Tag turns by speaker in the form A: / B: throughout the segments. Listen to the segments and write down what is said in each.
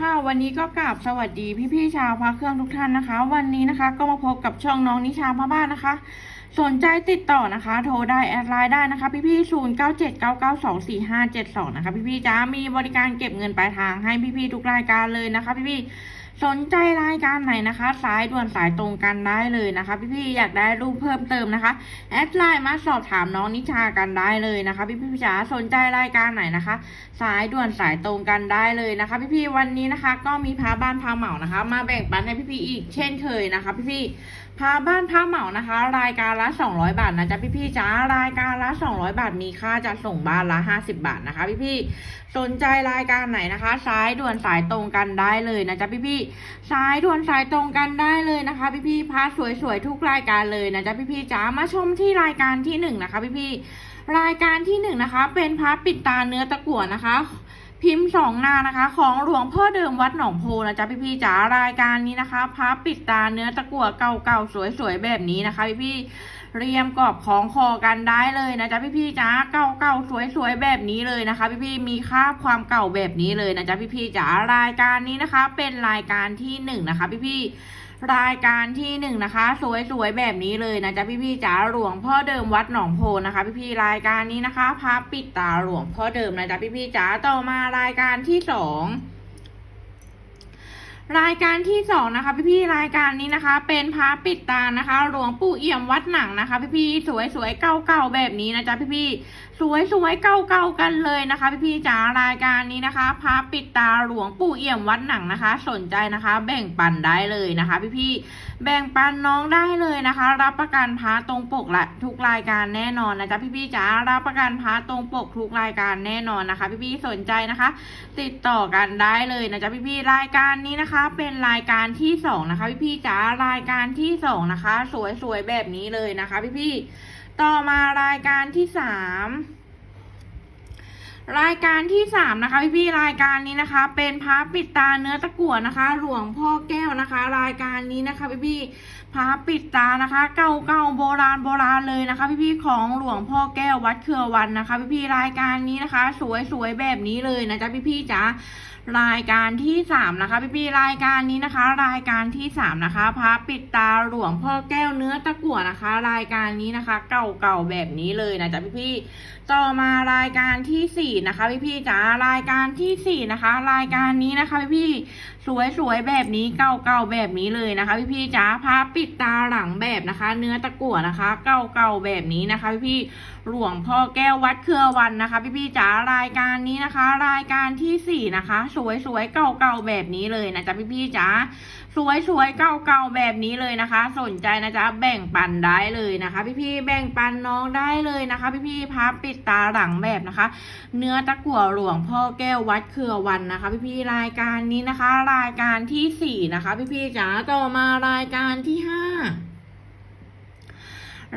A: ค่ะวันนี้ก็กราบสวัสดีพี่ๆชาวพระเครื่องทุกท่านนะคะ วันนี้นะคะก็มาพบกับช่องน้องนิชาพระบ้านนะคะ สนใจติดต่อนะคะ โทรได้แอดไลน์ได้นะคะ พี่ๆศูนย์เก้าเจ็ดเก้าเก้าสองสี่ห้าเจ็ดสองนะคะ พี่ๆจ้ามีบริการเก็บเงินปลายทางให้พี่ๆทุกรายการเลยนะคะ พี่ๆ สนใจรายการไหนนะคะ สายด่วนสายตรงกันได้เลยนะคะ พี่ๆอยากได้รูปเพิ่มเติมนะคะแอดไลน์มาสอบถามน้องนิชากันได้เลยนะคะพี่พี่ๆจ๋าสนใจรายการไหนนะคะ สายด่วนสายตรงกันได้เลยนะคะ พี่ๆวันนี้นะคะ ก็มีพาบ้านพาเหมานะคะ มาแบ่งปันให้พี่ๆอีกเช่นเคยนะคะ พี่ๆ พาบ้านพาเหมานะคะ รายการละ 200 บาทนะจ๊ะพี่ๆจ๋ารายการละ 200 บาทมีค่าจะส่งบ้านละ 50 บาทนะคะพี่ๆสนใจรายการไหนนะคะสายด่วนสายตรงกันได้เลยนะจ๊ะพี่ๆสายด่วนสายตรงกันได้เลยนะคะ พี่ๆพาสวยๆทุกรายการเลยนะจ๊ะพี่ๆจ๋ามาชมที่รายการที่หนึ่งนะคะพี่ๆรายการที่หนึ่งนะคะเป็นพระปิดตาเนื้อตะกั่วนะคะ พิมพ์สองหน้านะคะ ของหลวงพ่อเดิมวัดหนองโพนะจ๊ะพี่ๆจ๋ารายการนี้นะคะพระปิดตาเนื้อตะกั่วเก่าๆสวยๆแบบนี้นะคะพี่ๆเรียมกรอบของคอกันได้เลยนะจ๊ะพี่ๆจ๋าเก่าๆสวยๆแบบนี้เลยนะคะ พี่ๆมีค่าความเก่าแบบนี้เลยนะจ๊ะพี่ๆจ๋ารายการนี้นะคะ เป็นรายการที่หนึ่งนะคะ พี่ๆ รายการที่หนึ่งนะคะ สวยๆแบบนี้เลยนะจ๊ะพี่ๆจ๋าหลวงพ่อเดิมวัดหนองโพนะคะ พี่ๆรายการนี้นะคะพระปิดตาหลวงพ่อเดิมนะจ๊ะพี่ๆจ๋าต่อมารายการที่สองรายการที่สองนะคะ พี่ๆรายการนี้นะคะ เป็นพระปิดตานะคะหลวงปู่เอี่ยมวัดหนังนะคะ พี่ๆสวยๆเก่าๆแบบนี้นะจ๊ะพี่ๆสวยๆเก่าๆกันเลยนะคะ พี่ๆจ๋ารายการนี้นะคะพระปิดตาหลวงปู่เอี่ยมวัดหนังนะคะ สนใจนะคะ แบ่งปันได้เลยนะคะ พี่ๆแบ่งปันน้องได้เลยนะคะ รับประกันพระตรงปกละทุกรายการแน่นอนนะจ๊ะพี่ๆจ๋ารับประกันพระตรงปกทุกรายการแน่นอนนะคะ พี่ๆสนใจนะคะ ติดต่อกันได้เลยนะจ๊ะพี่ๆรายการนี้นะคะ เป็นรายการที่สองนะคะ พี่ๆจ๋ารายการที่สองนะคะ สวยๆแบบนี้เลยนะคะ พี่ๆ ต่อมารายการที่สามรายการที่สามนะคะพี่ๆรายการนี้นะคะ เป็นพระปิดตาเนื้อตะกั่วนะคะ หลวงพ่อแก้วนะคะ รายการนี้นะคะพี่ๆพระปิดตานะคะ เก่าๆโบราณโบราณเลยนะคะ พี่ๆของหลวงพ่อแก้ววัดเครือวันนะคะ พี่ๆรายการนี้นะคะ สวยๆแบบนี้เลยนะจ๊ะพี่ๆจ๋า รายการที่สามนะคะพี่ๆรายการนี้นะคะ รายการที่สามนะคะพระปิดตาหลวงพ่อแก้วเนื้อตะกั่วนะคะ รายการนี้นะคะ เก่าๆแบบนี้เลยนะจ๊ะพี่ๆต่อมารายการที่สี่นะคะพี่พี่ๆจ๋ารายการที่สี่นะคะ รายการนี้นะคะพี่พี่ๆสวยๆแบบนี้เก่าๆแบบนี้เลยนะคะ พี่พี่ๆจ๋าพาปิดตาหลังแบบนะคะ เนื้อตะกั่วนะคะ เก่าๆแบบนี้นะคะ พี่พี่ๆหลวงพ่อแก้ววัดเครือวันนะคะ พี่พี่ๆจ๋ารายการนี้นะคะ รายการที่สี่นะคะสวยๆเก่าๆแบบนี้เลยนะจ๊ะพี่ๆจ๋าสวยสวยๆเก่าๆแบบนี้เลยนะคะ สนใจนะจ๊ะแบ่งปันได้เลยนะคะ พี่ๆแบ่งปันน้องได้เลยนะคะ พี่ๆพับปิดตาหลังแบบนะคะ เนื้อตะกั่วหลวงพ่อแก้ววัดเครือวันนะคะ พี่ๆรายการนี้นะคะ รายการที่สี่นะคะ พี่ๆจ๋าต่อมารายการที่ห้า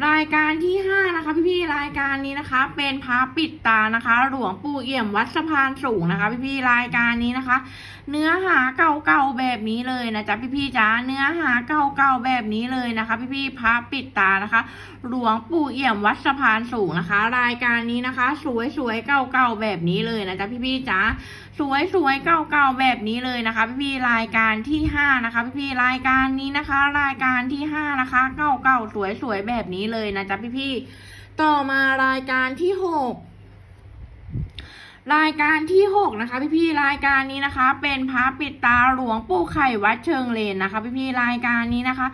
A: รายการที่ห้านะคะ พี่ๆรายการนี้นะคะ เป็นพระปิดตานะคะ หลวงปู่เอี่ยมวัดสะพานสูงนะคะ พี่ๆรายการนี้นะคะ เนื้อหาเก่าๆแบบแบบนี้เลยนะจ๊ะพี่ๆจ๋าเนื้อหาเก่าๆแบบนี้เลยนะคะพี่ๆพระปิดตานะคะ หลวงปู่เอี่ยมวัดสะพานสูงนะคะ รายการนี้นะคะ สวยๆเก่าๆแบบนี้เลยนะจ๊ะพี่ๆจ๋าสวยๆเก่าๆแบบนี้เลยนะคะ พี่ๆรายการที่ห้านะคะ พี่ๆรายการนี้นะคะ รายการที่ห้านะคะเก่าๆสวยๆแบบนี้เลยนะจ๊ะพี่ๆต่อมารายการที่หก รายการที่หกนะคะ พี่ๆรายการนี้นะคะ เป็นพระปิดตาหลวงปู่ไข่วัดเชิงเลนนะคะ พี่ๆรายการนี้นะคะ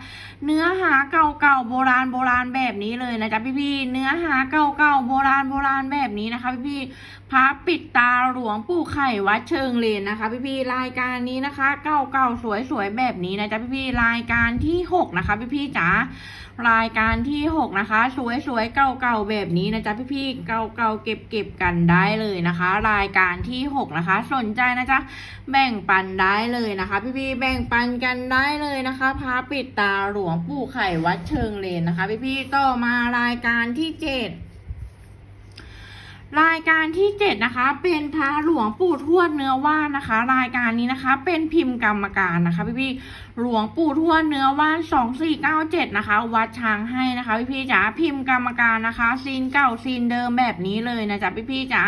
A: เนื้อหาเก่าๆโบราณโบราณแบบนี้เลยนะจ๊ะพี่ๆเนื้อหาเก่าๆโบราณโบราณแบบนี้นะคะ พี่ๆ พระปิดตาหลวงปู่ไข่วัดเชิงเลนนะคะพี่ๆรายการนี้นะคะเก่าๆสวยๆแบบนี้นะจ๊ะพี่ๆรายการที่หกนะคะพี่ๆจ๋ารายการที่หกนะคะ สวยๆเก่าๆแบบนี้นะจ๊ะพี่ๆเก่าๆเก็บๆกันได้เลยนะคะ รายการที่หกนะคะ สนใจนะจ๊ะแบ่งปันได้เลยนะคะ พี่ๆแบ่งปันกันได้เลยนะคะพระปิดตาหลวงปู่ไข่วัดเชิงเลนนะคะ พี่ๆต่อมารายการที่เจ็ด รายการที่เจ็ดนะคะ เป็นพระหลวงปู่ทวดเนื้อว่านนะคะ รายการนี้นะคะ เป็นพิมพ์กรรมการนะคะพี่พี่หลวงปู่ทวดเนื้อว่านสองสี่เก้าเจ็ดนะคะ วัดช้างให้นะคะพี่พี่จ๋าพิมพ์กรรมการนะคะซีนเก่าซีนเดิมแบบนี้เลยนะจ๊ะพี่พี่จ๋า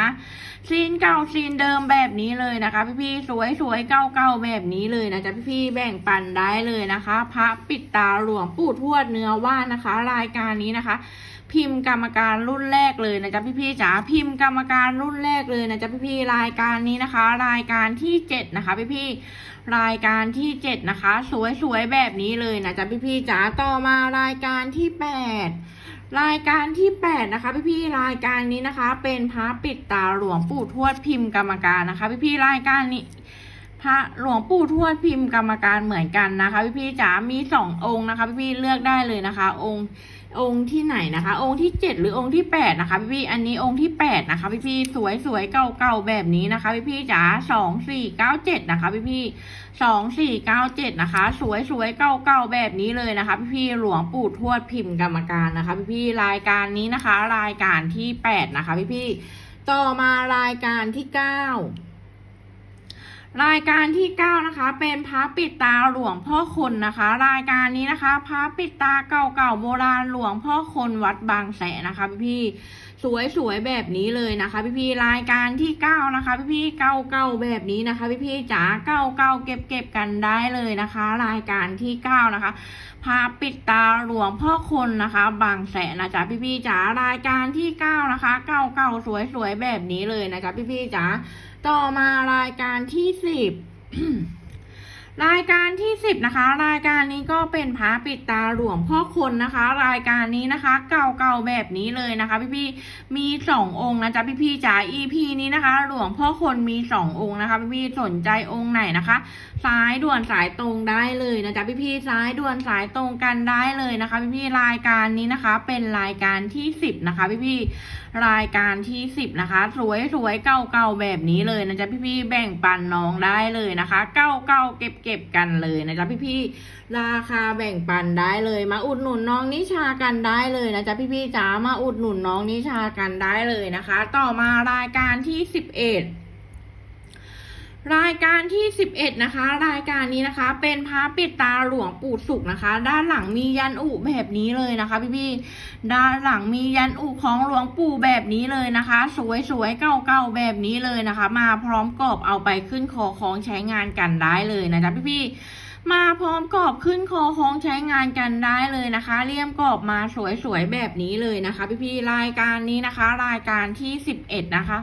A: ซีนเก่าซีนเดิมแบบนี้เลยนะคะ พี่พี่สวยสวยเก่าเก่าๆแบบนี้เลยนะจ๊ะพี่พี่แบ่งปันได้เลยนะคะ พระปิดตาหลวงปู่ทวดเนื้อว่านนะคะ รายการนี้นะคะ พิมพ์กรรมการรุ่นแรกเลยนะจ๊ะพี่ๆจ๋าพิมพ์กรรมการรุ่นแรกเลยนะจ๊ะพี่ๆรายการนี้นะคะ รายการที่เจ็ดนะคะพี่ๆรายการที่เจ็ดนะคะ สวยๆแบบนี้เลยนะจ๊ะพี่ๆจ๋าต่อมารายการที่แปดรายการที่แปดนะคะ พี่ๆรายการนี้นะคะ เป็นพระปิดตาหลวงปู่ทวดพิมพ์กรรมการนะคะ พี่ๆรายการนี้พระหลวงปู่ทวดพิมพ์กรรมการเหมือนกันนะคะ พี่ๆจ๋ามีสององค์นะคะ พี่พี่ๆเลือกได้เลยนะคะ องค์ องค์ที่ไหนนะคะ องค์ที่เจ็ดหรือองค์ที่แปดนะคะพี่พี่อันนี้องค์ที่แปดนะคะพี่พี่สวยสวยเก่าเก่าแบบนี้นะคะพี่พี่จ๋าสองสี่เก้าเจ็ดนะคะพี่พี่สองสี่เก้าเจ็ดนะคะ สวยสวยเก่าเก่าแบบนี้เลยนะคะ พี่พี่หลวงปู่ทวดพิมพ์กรรมการนะคะพี่พี่รายการนี้นะคะ รายการที่แปดนะคะพี่พี่ต่อมารายการที่เก้า รายการที่เก้านะคะ เป็นพระปิดตาหลวงพ่อคนนะคะ รายการนี้นะคะพระปิดตาเก่าๆโบราณหลวงพ่อคนวัดบางแสนนะคะพี่ๆสวยๆแบบนี้เลยนะคะ พี่ๆรายการที่เก้านะคะ พี่ๆเก่าๆแบบนี้นะคะ พี่ๆจ๋าเก่าๆเก็บๆกันได้เลยนะคะ รายการที่เก้านะคะพระปิดตาหลวงพ่อคนนะคะ บางแสนนะจ๊ะพี่ๆจ๋ารายการที่เก้านะคะ เก่าๆสวยๆแบบนี้เลยนะจ๊ะพี่ๆจ๋า ต่อมารายการที่สิบรายการที่สิบนะคะ รายการนี้ก็เป็นพระปิดตาหลวงพ่อคนนะคะ รายการนี้นะคะ เก่าๆแบบนี้เลยนะคะ พี่ๆมีสององค์นะจ๊ะพี่ๆจ๋า EP นี้นะคะ หลวงพ่อคนมีสององค์นะคะ พี่ๆสนใจองค์ไหนนะคะ ซ้ายด่วนสายตรงได้เลยนะจ๊ะพี่ๆซ้ายด่วนสายตรงกันได้เลยนะคะ พี่ๆรายการนี้นะคะ เป็นรายการที่สิบนะคะ พี่ๆรายการที่สิบนะคะ สวยสวยๆเก่าๆแบบนี้เลยนะจ๊ะพี่ๆแบ่งปันน้องได้เลยนะคะเก่าๆเก็บเก็บๆกันเลยนะจ๊ะพี่ๆราคาแบ่งปันได้เลย มาอุดหนุนน้องนิชากันได้เลยนะจ๊ะพี่ๆจ๋ามาอุดหนุนน้องนิชากันได้เลยนะคะ ต่อมารายการที่สิบเอ็ด รายการที่ 11 นะคะ รายการนี้นะคะ เป็นพระปิดตาหลวงปู่สุขนะคะ ด้านหลังมียันอุแบบนี้เลยนะคะพี่ๆด้านหลังมียันอุของหลวงปู่แบบนี้เลยนะคะ สวยๆเก่าๆแบบนี้เลยนะคะ มาพร้อมกรอบเอาไปขึ้นคอของใช้งานกันได้เลยนะจ๊ะพี่ๆมาพร้อมกรอบขึ้นคอของใช้งานกันได้เลยนะคะ เลี่ยมกรอบมาสวยๆแบบนี้เลยนะคะ พี่ๆรายการนี้นะคะ รายการที่ 11 นะคะ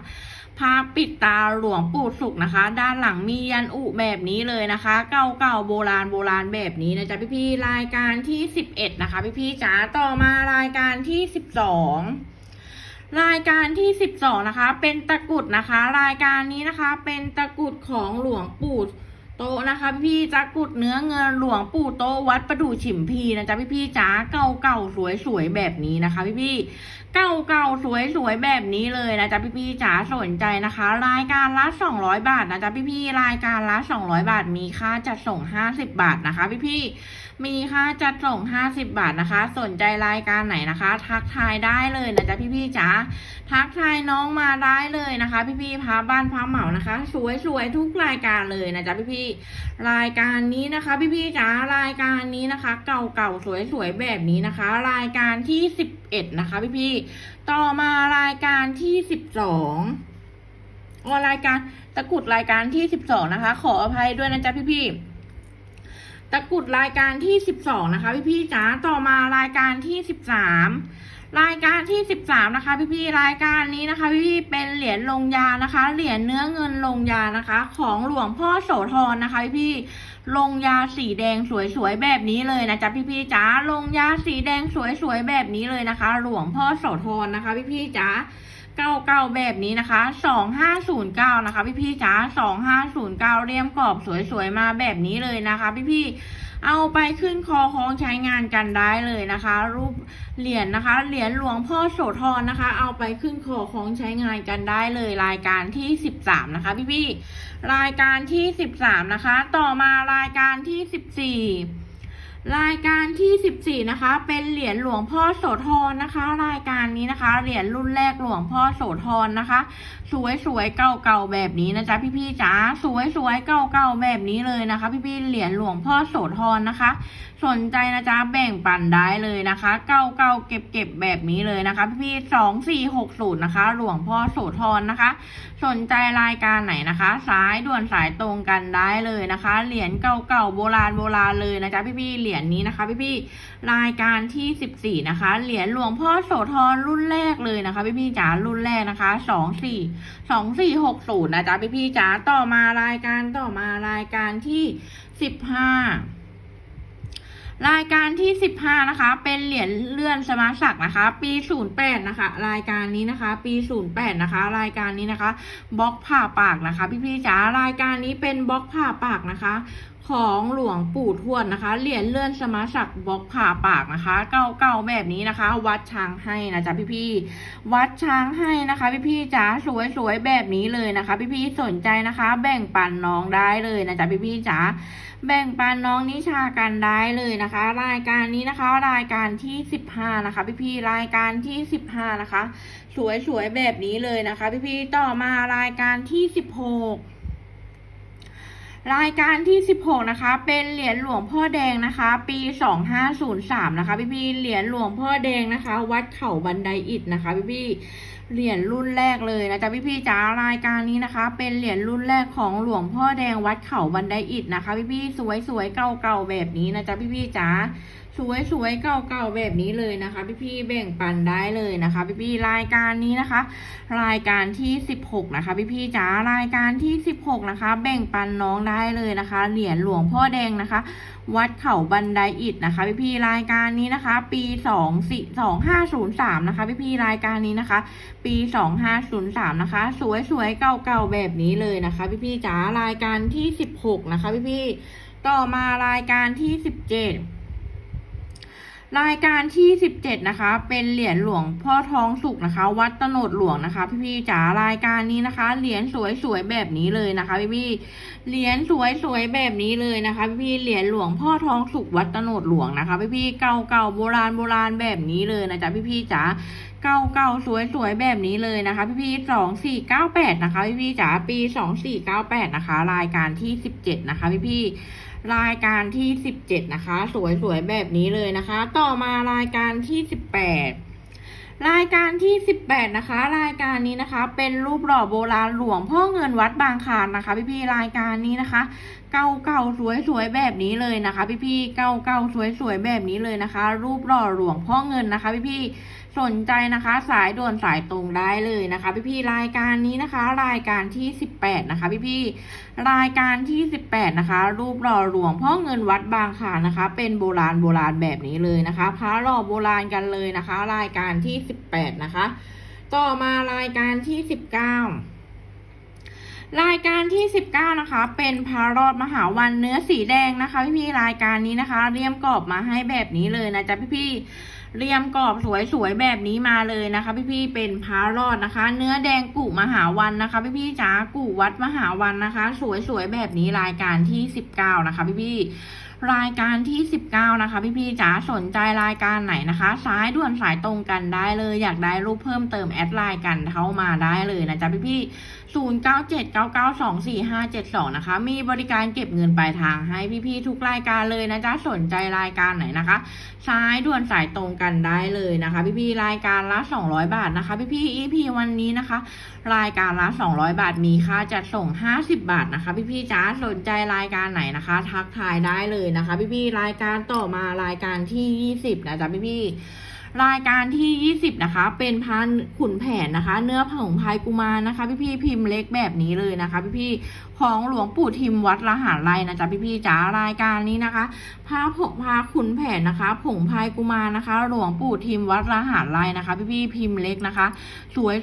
A: พาปิดตาหลวงปู่สุขนะคะ ด้านหลังมียันอุแบบนี้เลยนะคะ เก่าๆโบราณโบราณแบบนี้นะจ๊ะพี่ๆรายการที่สิบเอ็ดนะคะ พี่ๆจ๋าต่อมารายการที่สิบสองรายการที่สิบสองนะคะ เป็นตะกุดนะคะ รายการนี้นะคะ เป็นตะกุดของหลวงปู่โตนะคะ พี่ตะกุดเนื้อเงินหลวงปู่โตวัดประดู่ฉิมพีนะจ๊ะพี่ๆจ๋าเก่าๆสวยๆแบบนี้นะคะ พี่ๆ เก่าเก่าสวยสวยๆแบบนี้เลยนะจ๊ะพี่พี่ๆจ๋าสนใจนะคะ รายการละสองร้อยบาทนะจ๊ะพี่พี่ๆรายการละสองร้อยบาท มีค่าจัดส่งห้าสิบบาทนะคะ พี่พี่ๆมีค่าจัดส่งห้าสิบบาทนะคะ สนใจรายการไหนนะคะ ทักทายได้เลยนะจ๊ะพี่พี่ๆจ๋าทักทายน้องมาได้เลยนะคะ พี่พี่ๆพาบ้านพาเหมานะคะ สวยสวยๆทุกรายการเลยนะจ๊ะพี่พี่ๆรายการนี้นะคะ พี่พี่ๆจ๋ารายการนี้นะคะ เก่าเก่าสวยสวยๆแบบนี้นะคะ รายการที่สิบ เอ็ดนะคะพี่พี่ๆต่อมารายการที่สิบสองออรายการตะกุดรายการที่สิบสองนะคะ ขออภัยด้วยนะจ๊ะพี่พี่ๆตะกุดรายการที่สิบสองนะคะ พี่พี่ๆจ๋าต่อมารายการที่สิบสามรายการที่สิบสามนะคะ พี่พี่ๆรายการนี้นะคะ พี่พี่ๆเป็นเหรียญลงยานะคะ เหรียญเนื้อเงินลงยานะคะ ของหลวงพ่อโสธรนะคะ พี่พี่ๆ ลงยาสีแดงสวยๆแบบนี้เลยนะจ๊ะพี่ๆจ๋าลงยาสีแดงสวยๆแบบนี้เลยนะคะ หลวงพ่อโสธรนะคะ พี่ๆจ๋า เก้าเก้าแบบนี้นะคะสองห้าศูนย์เก้านะคะ พี่พี่จ๋าสองห้าศูนย์เก้าเรียมกรอบสวยๆมาแบบนี้เลยนะคะ พี่พี่เอาไปขึ้นคอของใช้งานกันได้เลยนะคะ รูปเหรียญนะคะ เหรียญหลวงพ่อโสธรนะคะ เอาไปขึ้นคอของใช้งานกันได้เลยรายการที่สิบสามนะคะ พี่พี่รายการที่สิบสามนะคะ ต่อมารายการที่สิบสี่ รายการที่ 14 นะคะ เป็นเหรียญหลวงพ่อโสธรนะคะ รายการนี้นะคะ เหรียญรุ่นแรกหลวงพ่อโสธรนะคะ สวยสวยๆเก่าๆแบบนี้นะจ๊ะพี่ๆจ๋าสวยสวยๆเก่าๆแบบนี้เลยนะคะ พี่ๆเหรียญหลวงพ่อโสธรนะคะ สนใจนะจ๊ะแบ่งปันได้เลยนะคะ เก่าๆเก็บๆแบบนี้เลยนะคะ พี่ๆสองสี่หกศูนย์นะคะ หลวงพ่อโสธรนะคะ สนใจรายการไหนนะคะ สายด่วนสายตรงกันได้เลยนะคะ เหรียญเก่าๆโบราณโบราณเลยนะจ๊ะพี่ๆเหรียญนี้นะคะ พี่ๆ รายการที่ 14 นะคะ เหรียญหลวงพ่อโสธรรุ่นแรกเลยนะคะพี่ๆจ๋ารุ่นแรกนะคะสองสี่สองสี่หกศูนย์นะจ๊ะพี่ๆจ๋าต่อมารายการต่อมารายการที่สิบห้ารายการที่ 15 นะคะ เป็นเหรียญเลื่อนสมาศักนะคะ ปี 08 นะคะ รายการนี้นะคะ ปี 08 นะคะ รายการนี้นะคะบล็อกผ่าปากนะคะ พี่ๆจ๋ารายการนี้เป็นบล็อกผ่าปากนะคะ ของหลวงปู่ทวดนะคะ เหรียญเลื่อนสมาศักดิ์บล็อกผ่าปากนะคะ เก่าๆแบบนี้นะคะ วัดช้างให้นะจ๊ะพี่ๆ วัดช้างให้นะคะ พี่ๆจ๋าสวยๆแบบนี้เลยนะคะ พี่ๆสนใจนะคะ แบ่งปันน้องได้เลยนะจ๊ะพี่ๆจ๋าแบ่งปันน้องนิชากันได้เลยนะคะ รายการนี้นะคะ รายการที่สิบห้านะคะ พี่ๆรายการที่สิบห้านะคะ สวยๆแบบนี้เลยนะคะ พี่ๆต่อมารายการที่สิบหก รายการที่ 16 นะคะ เป็นเหรียญหลวงพ่อแดงนะคะ ปี 2503 นะคะ พี่พี่เหรียญหลวงพ่อแดงนะคะ วัดเขาบันไดอิดนะคะ พี่พี่เหรียญรุ่นแรกเลยนะจ๊ะพี่พี่จ๋ารายการนี้นะคะ เป็นเหรียญรุ่นแรกของหลวงพ่อแดงวัดเขาบันไดอิดนะคะ พี่พี่สวยๆเก่าๆแบบนี้นะจ๊ะพี่พี่จ๋า สวยๆเก่าๆแบบนี้เลยนะคะ พี่ๆแบ่งปันได้เลยนะคะ พี่ๆรายการนี้นะคะ รายการที่16นะคะ พี่ๆจ๋ารายการที่16นะคะ แบ่งปันน้องได้เลยนะคะ เหรียญหลวงพ่อแดงนะคะ วัดเขาบันไดอิฐนะคะ พี่ๆรายการนี้นะคะ ปี2 4 2 5 0 3นะคะ พี่ๆรายการนี้นะคะ ปี 2503นะคะ สวยๆเก่าๆแบบนี้เลยนะคะ พี่ๆจ๋ารายการที่16นะคะ พี่ๆต่อมารายการที่17 รายการที่ 17 นะคะ เป็นเหรียญหลวงพ่อทองสุกนะคะ วัดตโนดหลวงนะคะพี่ๆจ๋ารายการนี้นะคะ เหรียญสวยๆแบบนี้เลยนะคะพี่ๆเหรียญสวยๆแบบนี้เลยนะคะพี่ๆเหรียญหลวงพ่อทองสุกวัดตโนดหลวงนะคะพี่ๆเก่าๆโบราณโบราณแบบนี้เลยนะจ๊ะพี่ๆจ๋าเก่าๆสวยๆแบบนี้เลยนะคะพี่ๆสองสี่เก้าแปดนะคะพี่ๆจ๋าปีสองสี่เก้าแปดนะคะ รายการที่17นะคะพี่ๆ รายการที่17นะคะ สวยๆแบบนี้เลยนะคะ ต่อมารายการที่18รายการที่ 18 นะคะ รายการนี้นะคะ เป็นรูปหล่อโบราณหลวงพ่อเงินวัดบางคานนะคะ พี่ๆรายการนี้นะคะ เก่าๆสวยๆแบบนี้เลยนะคะ พี่ๆเก่าๆสวยๆแบบนี้เลยนะคะ รูปหล่อหลวงพ่อเงินนะคะ พี่ๆ สนใจนะคะสายด่วนสายตรงได้เลยนะคะ พี่ๆรายการนี้นะคะ รายการที่ 18 นะคะ พี่ๆรายการที่ 18 นะคะ รูปหล่อหลวงพ่อเงินวัดบางคลานะคะ เป็นโบราณโบราณแบบนี้เลยนะคะพระหล่อโบราณกันเลยนะคะ รายการที่ 18 นะคะ ต่อมารายการที่ 19รายการที่ 19 นะคะ เป็นพารอดมหาวันเนื้อสีแดงนะคะ พี่ๆรายการนี้นะคะ เรียมกรอบมาให้แบบนี้เลยนะจ๊ะพี่ๆ เรียมกรอบสวยๆแบบนี้มาเลยนะคะ พี่ๆเป็นพารอดนะคะ เนื้อแดงกุมหาวันนะคะ พี่ๆจ๋ากุวัดมหาวันนะคะ สวยๆแบบนี้รายการที่ 19 นะคะ พี่ๆ รายการที่ 19 นะคะ พี่ๆจ๋าสนใจรายการไหนนะคะ สายด่วนสายตรงกันได้เลยอยากได้รูปเพิ่มเติมแอดไลน์กันเข้ามาได้เลยนะจ๊ะพี่ๆ0979924572 นะคะ มีบริการเก็บเงินปลายทางให้พี่ๆทุกรายการเลยนะจ๊ะสนใจรายการไหนนะคะ สายด่วนสายตรงกันได้เลยนะคะ พี่ๆรายการละ 200 บาทนะคะ พี่ๆ EP วันนี้นะคะ รายการละ 200 บาทมีค่าจัดส่ง 50 บาทนะคะ พี่ๆจ๋าสนใจรายการไหนนะคะ ทักทายได้เลยนะคะพี่ๆรายการต่อมารายการที่ 20 นะจ๊ะพี่ๆ รายการที่ 20 นะคะ เป็นพันขุนแผนนะคะ เนื้อผงพายกุมารนะคะ พี่ๆพิมพ์เล็กแบบนี้เลยนะคะ พี่ๆของหลวงปู่ทิมวัดละหารไรนะจ๊ะพี่ๆจ๋ารายการนี้นะคะพระผงพาขุนแผนนะคะ ผงพายกุมารนะคะ หลวงปู่ทิมวัดละหารไรนะคะ พี่ๆพิมพ์เล็กนะคะ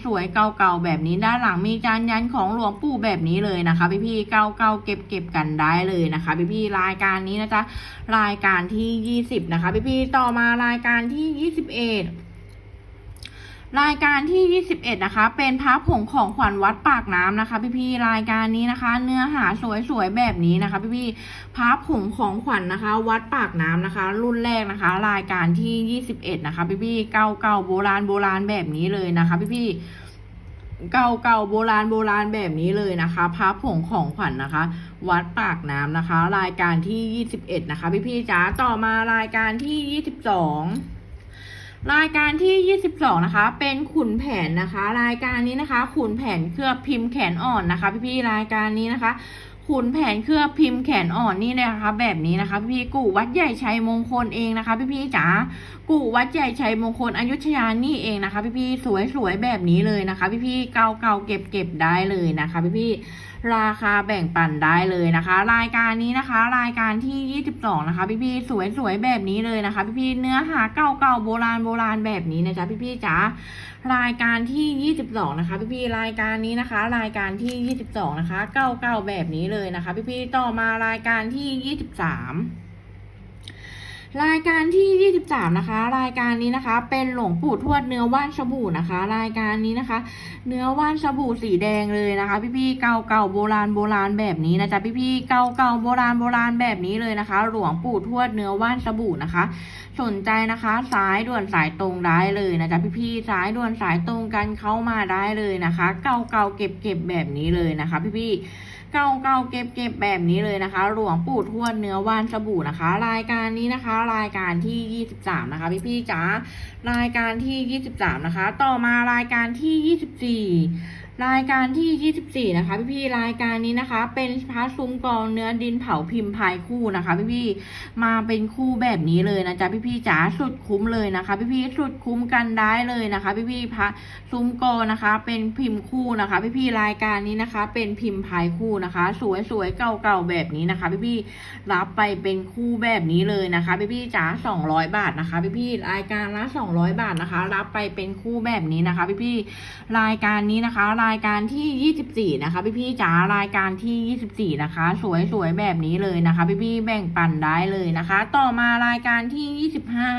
A: สวยๆเก่าๆแบบนี้ด้านหลังมีจานยันของหลวงปู่แบบนี้เลยนะคะ พี่ๆเก่าๆเก็บๆกันได้เลยนะคะ พี่ๆรายการนี้นะจ๊ะรายการที่ 20 นะคะ พี่ๆต่อมารายการที่ 21รายการที่ 21 นะคะ เป็นพระผงของขวัญวัดปากน้ำนะคะ พี่ๆ รายการนี้นะคะ เนื้อหาสวยๆ แบบนี้นะคะ พี่ๆ พระผงของขวัญนะคะ วัดปากน้ำนะคะ รุ่นแรกนะคะ รายการที่ 21 นะคะ พี่ๆ เก่าๆ โบราณโบราณแบบนี้เลยนะคะ พี่ๆเก่าๆโบราณโบราณแบบนี้เลยนะคะพระผงของขวัญนะคะ วัดปากน้ำนะคะ รายการที่21นะคะ พี่ๆจ๋าต่อมารายการที่22 รายการที่ 22 นะคะ เป็นขุนแผนนะคะ รายการนี้นะคะ ขุนแผนเคลือบพิมพ์แขนอ่อนนะคะ พี่ๆรายการนี้นะคะขุนแผนเคลือบพิมพ์แขนอ่อนนี่นะคะ แบบนี้นะคะ พี่กู่วัดใหญ่ชัยมงคลเองนะคะ พี่ๆจ๋ากู่วัดใหญ่ชัยมงคลอยุธยานี่เองนะคะ พี่ๆสวยๆแบบนี้เลยนะคะ พี่ๆเก่าๆเก็บๆได้เลยนะคะ พี่ๆราคาแบ่งปันได้เลยนะคะ รายการนี้นะคะ รายการที่ 22 นะคะ พี่ๆสวยๆแบบนี้เลยนะคะ พี่ๆเนื้อหาเก่าๆโบราณโบราณแบบนี้นะจ๊ะพี่ๆจ๋ารายการที่ 22 นะคะ พี่ๆรายการนี้นะคะ รายการที่ 22 นะคะเก่าๆแบบนี้เลยนะคะ พี่ๆต่อมารายการที่ 23 รายการที่ 23 นะคะ รายการนี้นะคะ เป็นหลวงปู่ทวดเนื้อว่านสบู่นะคะ รายการนี้นะคะ เนื้อว่านสบู่สีแดงเลยนะคะ พี่ๆเก่าเก่าๆโบราณโบราณแบบนี้นะจ๊ะพี่ๆเก่าเก่าๆโบราณโบราณแบบนี้เลยนะคะ หลวงปู่ทวดเนื้อว่านสบู่นะคะ สนใจนะคะสายด่วนสายตรงได้เลยนะจ๊ะพี่ๆสายด่วนสายตรงกันเข้ามาได้เลยนะคะ เก่าเก่าๆเก็บเก็บๆแบบนี้เลยนะคะ พี่ๆเก่าเก่าๆเก็บเก็บๆแบบนี้เลยนะคะ หลวงปู่ทวดเนื้อว่านสบู่นะคะ รายการนี้นะคะ รายการที่ 23 นะคะ พี่พี่ๆจ๋ารายการที่ 23 นะคะ ต่อมารายการที่ 24 รายการที่ 24 นะคะพี่พี่ๆรายการนี้นะคะ เป็นพระซุ้มกองเนื้อดินเผาพิมพ์พายคู่นะคะ พี่พี่ๆมาเป็นคู่แบบนี้เลยนะจ๊ะพี่พี่ๆจ๋าสุดคุ้มเลยนะคะพี่พี่ๆสุดคุ้มกันได้เลยนะคะ พี่พี่ๆพระซุ้มกอนะคะ เป็นพิมพ์คู่นะคะพี่พี่ๆรายการนี้นะคะ เป็นพิมพ์พายคู่นะคะ สวยสวยๆเก่าๆแบบนี้นะคะพี่พี่ๆรับไปเป็นคู่แบบนี้เลยนะคะ พี่พี่ๆจ๋าสองร้อยบาทนะคะพี่พี่ๆรายการละสองร้อยบาทนะคะ รับไปเป็นคู่แบบนี้นะคะ พี่พี่ๆรายการนี้นะคะรายการที่ยี่สิบสี่นะคะพี่พี่ๆจ๋ารายการที่ยี่สิบสี่นะคะสวยสวยๆแบบนี้เลยนะคะพี่พี่ๆแบ่งปันได้เลยนะคะ ต่อมารายการที่ยี่สิบห้า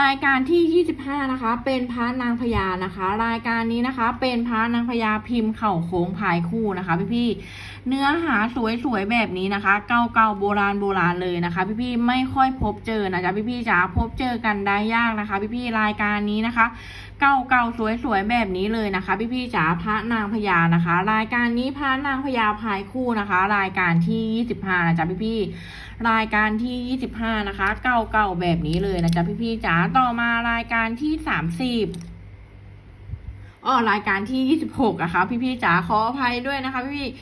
A: รายการที่ 25 นะคะ เป็นพระนางพญานะคะ รายการนี้นะคะ เป็นพระนางพญาพิมพ์เข่าโค้งพายคู่นะคะ พี่ๆเนื้อหาสวยๆแบบนี้นะคะ เก่าๆโบราณโบราณเลยนะคะ พี่ๆไม่ค่อยพบเจอนะจ๊ะพี่ๆจ๋าพบเจอกันได้ยากนะคะ พี่ๆรายการนี้นะคะ เก่าๆสวยๆแบบนี้เลยนะคะพี่ๆจ๋าพระนางพญานะคะ รายการนี้พระนางพญาพายคู่นะคะ รายการที่ 25นะจ๊ะพี่ๆรายการที่ 25 นะคะ เก่าๆแบบนี้เลยนะจ๊ะพี่ๆจ๋าต่อมารายการที่ 30อ๋อรายการที่26อะคะพี่ๆจ๋าขออภัยด้วยนะคะ พี่ๆ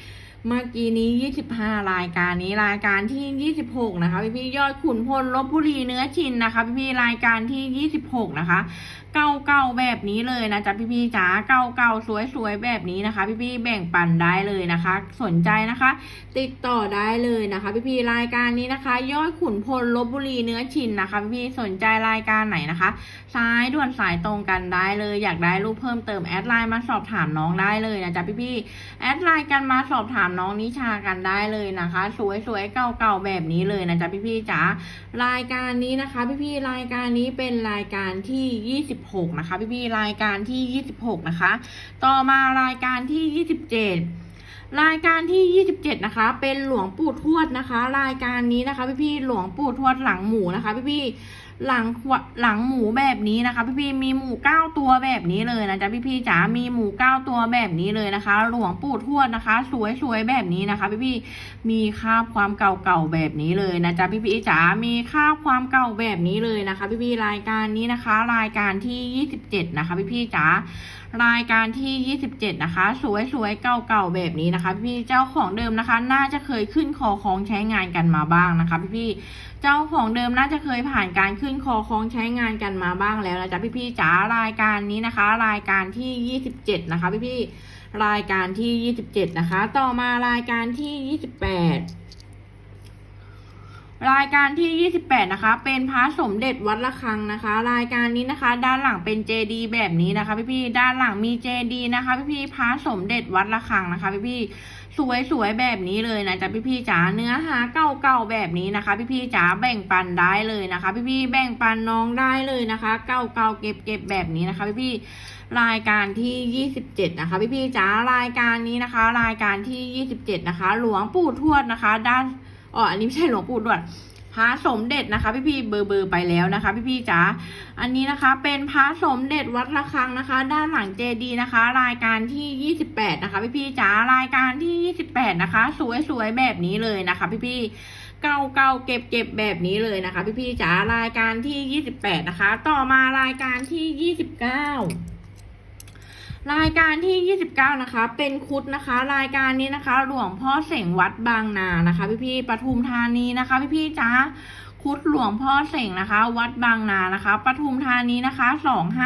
A: เมื่อกี้นี้25รายการนี้รายการที่26นะคะ พี่ๆยอดขุนพลลบบุรีเนื้อชินนะคะ พี่ๆรายการที่26นะคะ เก่าๆแบบนี้เลยนะจ๊ะพี่ๆจ๋าเก่าๆสวยๆแบบนี้นะคะ พี่ๆแบ่งปันได้เลยนะคะ สนใจนะคะ ติดต่อได้เลยนะคะ พี่ๆรายการนี้นะคะ ยอดขุนพลลบบุรีเนื้อชินนะคะ พี่ๆสนใจรายการไหนนะคะซ้ายด่วนสายตรงกันได้เลย อยากได้รูปเพิ่มเติมแอดไลน์มาสอบถามน้องได้เลยนะจ๊ะพี่ๆแอดไลน์กันมาสอบถามน้องนิชากันได้เลยนะคะ สวยๆเก่าๆแบบนี้เลยนะจ๊ะพี่ๆจ๋ารายการนี้นะคะ พี่ๆรายการนี้เป็นรายการที่26 นะคะ พี่พี่รายการที่ 26 นะคะ ต่อมารายการที่ 27 รายการที่ 27 นะคะ เป็นหลวงปู่ทวดนะคะ รายการนี้นะคะ พี่พี่หลวงปู่ทวดหลังหมูนะคะ พี่พี่ หลังขวหลังหมูแบบนี้นะคะ พี่ๆมีหมูเก้าตัวแบบนี้เลยนะจ๊ะพี่ๆจ๋ามีหมูเก้าตัวแบบนี้เลยนะคะ หลวงปู่ทวดนะคะ สวยๆแบบนี้นะคะ พี่ๆมีคาบความเก่าๆแบบนี้เลยนะจ๊ะพี่ๆจ๋ามีคาบความเก่าแบบนี้เลยนะคะ พี่ๆรายการนี้นะคะ รายการที่ 27 นะคะ พี่ๆจ๋ารายการที่ 27 นะคะ สวยๆ เก่าๆ แบบนี้นะคะ พี่เจ้าของเดิมนะคะ น่าจะเคยขึ้นคอคลองใช้งานกันมาบ้างนะคะ พี่เจ้าของเดิมน่าจะเคยผ่านการขึ้นึ้นคอคล้องใช้งานกันมาบ้างแล้วนะจ๊ะพี่ๆจ๋ารายการนี้นะคะ รายการที่ 27 นะคะ พี่ๆรายการที่ 27 นะคะ ต่อมารายการที่ 28รายการที่ 28 นะคะ เป็นพระสมเด็จวัดระฆังนะคะ รายการนี้นะคะ ด้านหลังเป็นเจดีแบบนี้นะคะ พี่ๆด้านหลังมีเจดีนะคะ พี่ๆพระสมเด็จวัดระฆังนะคะ พี่ๆ สวยๆแบบนี้เลยนะจ๊ะพี่ๆจ๋าเนื้อหาเก่าๆแบบนี้นะคะ พี่ๆจ๋าแบ่งปันได้เลยนะคะ พี่ๆแบ่งปันน้องได้เลยนะคะ เก่าๆเก็บๆแบบนี้นะคะ พี่ๆรายการที่ 27 นะคะ พี่ๆจ๋ารายการนี้นะคะ รายการที่ 27 นะคะ หลวงปู่ทวดนะคะ ด้านอ๋ออันนี้ไม่ใช่หลวงปู่ทวด พระสมเด็จนะคะพี่พี่เบอร์เบอร์ไปแล้วนะคะพี่พี่จ๋าอันนี้นะคะเป็นพระสมเด็จวัดระฆังนะคะ ด้านหลังเจดีนะคะ รายการที่ 28 นะคะ พี่พี่จ๋ารายการที่ 28 นะคะ สวยๆแบบนี้เลยนะคะ พี่พี่เก่าเก่าเก็บเก็บแบบนี้เลยนะคะ พี่พี่จ๋ารายการที่ 28 นะคะ ต่อมารายการที่ 29 รายการที่ 29 นะคะ เป็นคุดนะคะ รายการนี้นะคะ หลวงพ่อเสงวัดบางนานะคะ พี่ๆปทุมธานีนะคะ พี่ๆจ้าคุดหลวงพ่อเสงนะคะ วัดบางนานะคะปทุมธานีนะคะ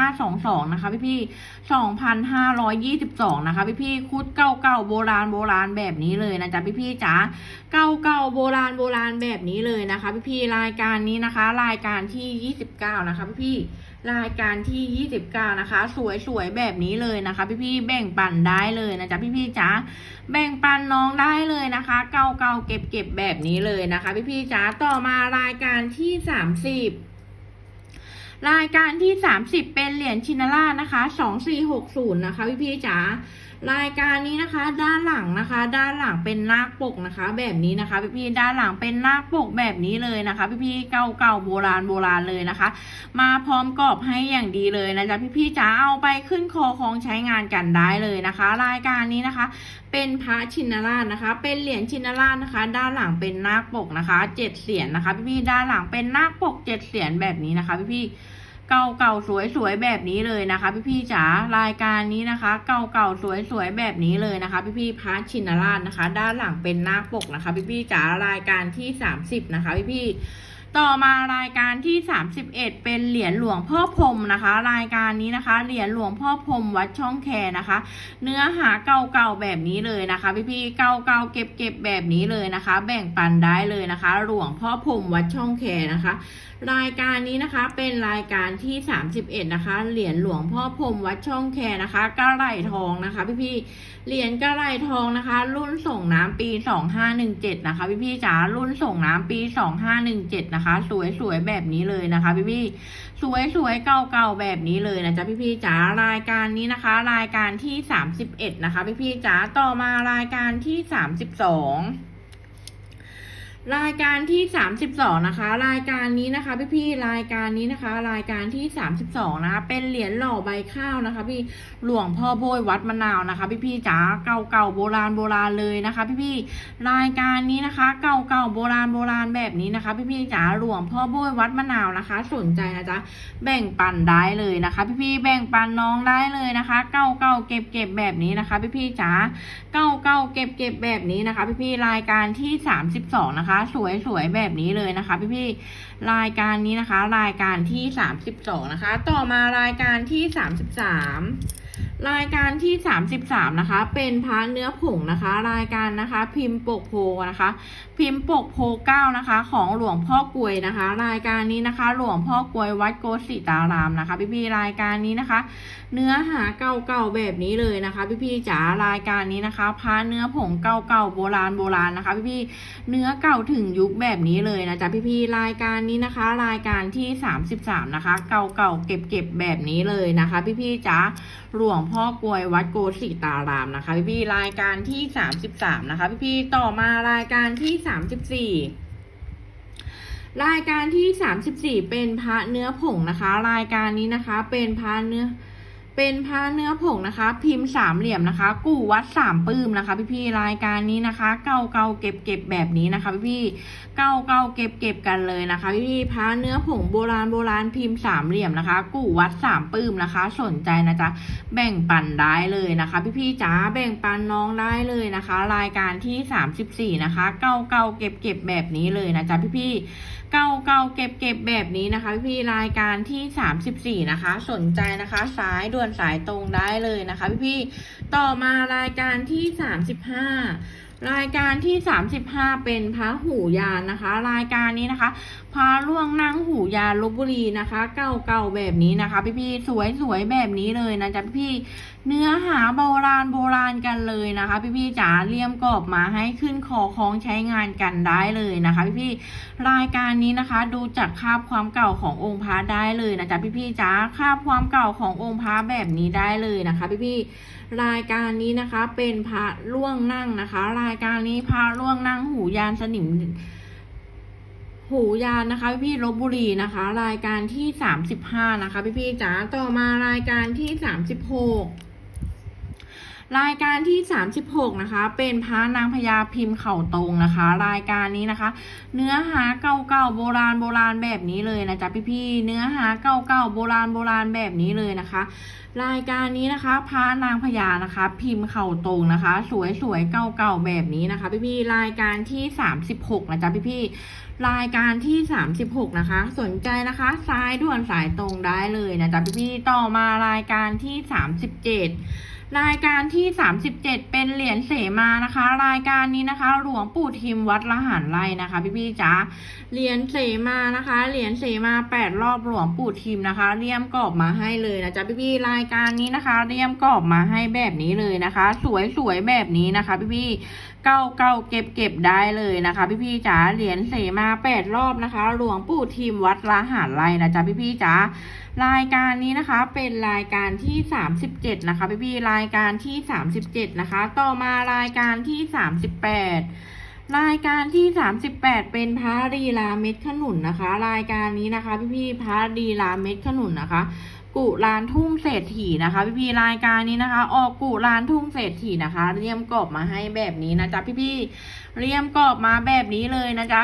A: 2522นะคะ พี่ๆ2522นะคะ พี่ๆคุดเก่าๆโบราณโบราณแบบนี้เลยนะจ๊ะพี่ๆจ๋าเก่าๆโบราณโบราณแบบนี้เลยนะคะ พี่ๆรายการนี้นะคะ รายการที่29นะคะ พี่ๆ รายการที่ 29 นะคะ สวยๆ แบบนี้เลยนะคะ พี่ๆ แบ่งปันได้เลยนะจ๊ะพี่ๆจ๋าแบ่งปันน้องได้เลยนะคะ เก่าๆ เก็บๆ แบบนี้เลยนะคะ พี่ๆจ๋าต่อมารายการที่ 30รายการที่ 30 เป็นเหรียญชินรานะคะ 2460 นะคะ พี่ๆจ๋า รายการนี้นะคะ ด้านหลังนะคะ ด้านหลังเป็นนาคปกนะคะ แบบนี้นะคะ พี่ๆด้านหลังเป็นนาคปกแบบนี้เลยนะคะ พี่ๆเก่าๆโบราณโบราณเลยนะคะ มาพร้อมกรอบให้อย่างดีเลยนะจ๊ะพี่ๆจ๋าเอาไปขึ้นคอของใช้งานกันได้เลยนะคะ รายการนี้นะคะ เป็นพระชินราชนะคะ เป็นเหรียญชินราชนะคะ ด้านหลังเป็นนาคปกนะคะเจ็ดเสียนนะคะ พี่ๆด้านหลังเป็นนาคปกเจ็ดเสียนแบบนี้นะคะ พี่ๆ เก่าเก่าสวยสวยๆแบบนี้เลยนะคะ พี่พี่ๆจ๋ารายการนี้นะคะ เก่าเก่าสวยสวยๆแบบนี้เลยนะคะ พี่พี่ๆพระชินราชนะคะ ด้านหลังเป็นนาปกนะคะ พี่พี่ๆจ๋ารายการที่สามสิบนะคะ พี่พี่ๆต่อมารายการที่ 31 เป็นเหรียญหลวงพ่อพรมนะคะ รายการนี้นะคะ เหรียญหลวงพ่อพรมวัดช่องแคนะคะ เนื้อหาเก่าๆแบบนี้เลยนะคะ พี่ๆเก่าๆเก็บๆแบบนี้เลยนะคะ แบ่งปันได้เลยนะคะ หลวงพ่อพรมวัดช่องแคนะคะ รายการนี้นะคะเป็นรายการที่ 31 นะคะ เหรียญหลวงพ่อพรมวัดช่องแคนะคะกระไหลทองนะคะ พี่ๆเหรียญกระไหลทองนะคะ รุ่นส่งน้ำปี 2517 นะคะ พี่ๆจ๋ารุ่นส่งน้ำปี 2517 นะคะ สวยๆแบบนี้เลยนะคะ พี่ๆสวยๆเก่าๆแบบนี้เลยนะจ๊ะพี่ๆจ๋ารายการนี้นะคะ รายการที่ 31 นะคะ พี่ๆจ๋าต่อมารายการที่ 32 รายการที่ 32 นะคะ รายการนี้นะคะพี่พี่รายการนี้นะคะ รายการที่ 32 นะคะ เป็นเหรียญหล่อใบข้าวนะคะ พี่หลวงพ่อโบยวัดมะนาวนะคะ พี่พี่จ๋าเก่าเก่าโบราณโบราณเลยนะคะ พี่พี่รายการนี้นะคะ เก่าเก่าโบราณโบราณแบบนี้นะคะ พี่พี่จ๋าหลวงพ่อโบยวัดมะนาวนะคะ สนใจนะจ๊ะแบ่งปันได้เลยนะคะ พี่พี่แบ่งปันน้องได้เลยนะคะ เก่าเก่าเก็บเก็บแบบนี้นะคะ พี่พี่จ๋าเก้าเก้าเก็บเก็บแบบนี้นะคะ พี่พี่รายการที่สามสิบสองนะคะสวยสวยแบบนี้เลยนะคะพี่พี่ๆรายการนี้นะคะ รายการที่สามสิบสองนะคะ ต่อมารายการที่สามสิบสามรายการที่สามสิบสามนะคะ เป็นพระเนื้อผงนะคะ รายการนะคะ พิมพ์ปกโพนะคะพิมพ์ปกโพเก้านะคะ ของหลวงพ่อกลวยนะคะ รายการนี้นะคะ หลวงพ่อกลวยวัดโกสิตารามนะคะพี่พี่ๆรายการนี้นะคะ เนื้อหาเก่าๆแบบนี้เลยนะคะ พี่ๆจ๋ารายการนี้นะคะพาเนื้อผงเก่าๆโบราณโบราณนะคะ พี่ๆเนื้อเก่าถึงยุคแบบนี้เลยนะจ๊ะพี่ๆรายการนี้นะคะ รายการที่ 33 นะคะ เก่าๆเก็บๆแบบนี้เลยนะคะ พี่ๆจ๋าหลวงพ่อกลวยวัดโกสิตารามนะคะ พี่ๆรายการที่ 33 นะคะ พี่ๆต่อมารายการที่34รายการที่ 34 เป็นพระเนื้อผงนะคะ รายการนี้นะคะ เป็นพระเนื้อ เป็นพระเนื้อผงนะคะ พิมพ์สามเหลี่ยมนะคะ กู่วัดสามปื้มนะคะ พี่พี่รายการนี้นะคะ เก่าเก่าเก็บเก็บแบบนี้นะคะ พี่พี่เก่าเก่าเก็บเก็บกันเลยนะคะ พี่พี่พระเนื้อผงโบราณโบราณพิมพ์สามเหลี่ยมนะคะ กู่วัดสามปื้มนะคะ สนใจนะจ๊ะแบ่งปันได้เลยนะคะ พี่พี่จ๋าแบ่งปันน้องได้เลยนะคะ รายการที่สามสิบสี่นะคะ เก่าเก่าเก็บเก็บแบบนี้เลยนะจ๊ะพี่พี่ เก่าเก่าเก็บเก็บแบบนี้นะคะพี่รายการที่สามสิบสี่นะคะ สนใจนะคะสายด่วนสายตรงได้เลยนะคะพี่ๆต่อมารายการที่สามสิบห้ารายการที่ 35 เป็นพระหูยานนะคะ รายการนี้นะคะพาล่วงนั่งหูยานลบบุรีนะคะ เก่าๆแบบนี้นะคะ พี่ๆสวยๆแบบนี้เลยนะจ๊ะพี่ เนื้อหาโบราณโบราณกันเลยนะคะ พี่ๆจ๋าเลี่ยมกรอบมาให้ขึ้นคอคล้องใช้งานกันได้เลยนะคะพี่ๆรายการนี้นะคะ ดูจากคาบความเก่าขององค์พระได้เลยนะจ๊ะพี่ๆจ๋าคาบความเก่าขององค์พระแบบนี้ได้เลยนะคะ พี่ๆรายการนี้นะคะเป็นพระล่วงนั่งนะคะ รายการนี้พระล่วงนั่งหูยานสนิมหูยานนะคะพี่พี่ลบบุรีนะคะ รายการที่สามสิบห้านะคะ พี่พี่ๆจ๋าต่อมารายการที่สามสิบหก รายการที่สามสิบหกนะคะ เป็นพระนางพญาพิมพ์เข่าตรงนะคะ รายการนี้นะคะ เนื้อหาเก่าๆโบราณโบราณแบบนี้เลยนะจ๊ะพี่พี่ๆเนื้อหาเก่าๆโบราณโบราณแบบนี้เลยนะคะ รายการนี้นะคะพระนางพญานะคะ พิมพ์เข่าตรงนะคะ สวยๆเก่าๆแบบนี้นะคะ พี่พี่ๆรายการที่สามสิบหกนะจ๊ะพี่พี่ๆรายการที่ 36 นะคะ สนใจนะคะซ้ายด่วนสายตรงได้เลยนะจ๊ะพี่พี่ๆต่อมารายการที่ 37 รายการที่ 37 เป็นเหรียญเสมานะคะ รายการนี้นะคะ หลวงปู่ทิมวัดละหานไรนะคะ พี่ๆจ๋าเหรียญเสมานะคะ เหรียญเสมา8รอบหลวงปู่ทิมนะคะเลี่ยมกรอบมาให้เลยนะจ๊ะพี่ๆรายการนี้นะคะเลี่ยมกรอบมาให้แบบนี้เลยนะคะ สวยๆแบบนี้นะคะ พี่ๆ เก้าเก้าเก็บเก็บได้เลยนะคะ พี่พี่ๆจ๋าเหรียญเสมาแปดรอบนะคะ หลวงปู่ทีมวัดละหารไรนะจ๊ะพี่พี่ๆจ๋ารายการนี้นะคะเป็นรายการที่สามสิบเจ็ดนะคะพี่พี่ๆรายการที่สามสิบเจ็ดนะคะ ต่อมารายการที่สามสิบแปดรายการที่ 38 เป็นพระดีลาเม็ดขนุนนะคะ รายการนี้นะคะ พี่พี่ๆพระดีลาเม็ดขนุนนะคะ กุลานทุ่งเศรษฐีนะคะ พี่พี่ๆรายการนี้นะคะ ออกกุลานทุ่งเศรษฐีนะคะเรียมกรอบมาให้แบบนี้นะจ๊ะพี่พี่ๆ เรียมกรอบมาแบบนี้เลยนะจ๊ะ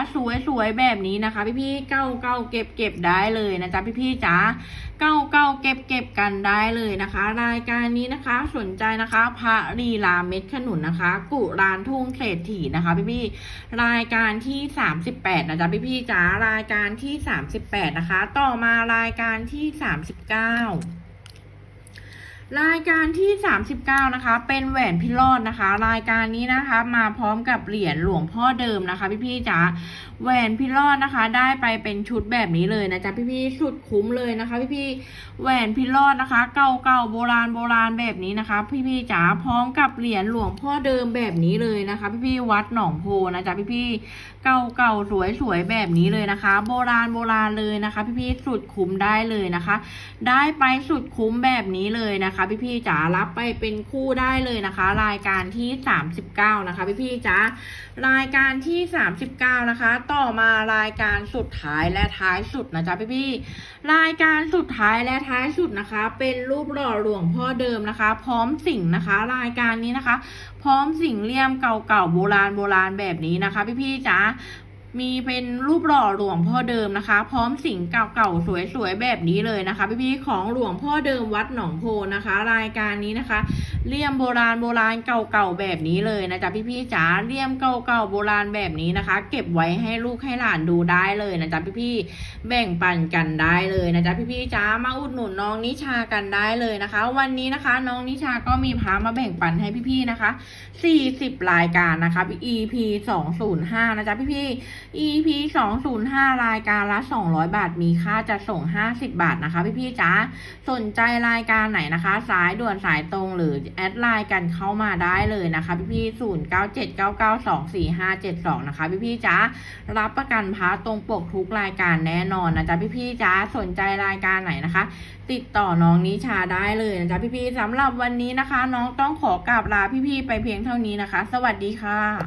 A: สวยๆแบบนี้นะคะ พี่พี่ๆเก้าเก้าเก็บเก็บได้เลยนะจ๊ะพี่พี่ๆจ๋าเก้าเก้าเก็บเก็บกันได้เลยนะคะ รายการนี้นะคะสนใจนะคะพระลีลาเม็ดขนุนนะคะ กุลานทุ่งเศรษฐีนะคะ พี่พี่ๆรายการที่38นะจ๊ะพี่พี่ๆจ๋ารายการที่38นะคะ ต่อมารายการที่39 รายการที่ 39 นะคะ เป็นแหวนพิรอดนะคะ รายการนี้นะคะ มาพร้อมกับเหรียญหลวงพ่อเดิมนะคะ พี่ๆจ๋าแหวนพิรอดนะคะ ได้ไปเป็นชุดแบบนี้เลยนะจ๊ะพี่ๆชุดคุ้มเลยนะคะ พี่ๆแหวนพิรอดนะคะ เก่าๆโบราณโบราณแบบนี้นะคะ พี่ๆจ๋าพร้อมกับเหรียญหลวงพ่อเดิมแบบนี้เลยนะคะ พี่ๆวัดหนองโพนะจ๊ะพี่ๆเก่าๆสวยๆแบบนี้เลยนะคะ โบราณโบราณเลยนะคะ พี่ๆสุดคุ้มได้เลยนะคะ ได้ไปสุดคุ้มแบบนี้เลยนะคะ พี่พี่ๆจ๋ารับไปเป็นคู่ได้เลยนะคะ รายการที่39นะคะ พี่พี่ๆจ๋ารายการที่39นะคะ ต่อมารายการสุดท้ายและท้ายสุดนะจ๊ะพี่พี่ๆรายการสุดท้ายและท้ายสุดนะคะ เป็นรูปหล่อหลวงพ่อเดิมนะคะ พร้อมสิ่งนะคะ รายการนี้นะคะ ร้อมสิ่งเลี่ยมเก่าๆโบราณโบราณแบบนี้นะคะ พี่พี่ๆจ๋า มีเป็นรูปหล่อหลวงพ่อเดิมนะคะ พร้อมสิ่งเก่าๆสวยๆแบบนี้เลยนะคะ พี่ๆของหลวงพ่อเดิมวัดหนองโพนะคะ รายการนี้นะคะเลี่ยมโบราณโบราณเก่าๆแบบนี้เลยนะจ๊ะพี่ๆจ๋าเลี่ยมเก่าๆโบราณแบบนี้นะคะ เก็บไว้ให้ลูกให้หลานดูได้เลยนะจ๊ะพี่ๆแบ่งปันกันได้เลยนะจ๊ะพี่ๆจ๋ามาอุดหนุนน้องนิชากันได้เลยนะคะ วันนี้นะคะ น้องนิชาก็มีพามาแบ่งปันให้พี่ๆนะคะ40รายการนะคะ EP 205นะจ๊ะพี่ๆ EP 205 รายการละ 200 บาท มีค่าจะส่ง 50 บาทนะคะ พี่ๆจ๋าสนใจรายการไหนนะคะ สายด่วนสายตรงหรือแอดไลน์กันเข้ามาได้เลยนะคะ พี่ๆ0979924572 นะคะ พี่ๆจ๋ารับประกันพาตรงปกทุกรายการแน่นอนนะจ๊ะพี่ๆจ๋าสนใจรายการไหนนะคะ ติดต่อน้องนิชาได้เลยนะจ๊ะพี่ๆสำหรับวันนี้นะคะ น้องต้องขอกราบลาพี่ๆไปเพียงเท่านี้นะคะ สวัสดีค่ะ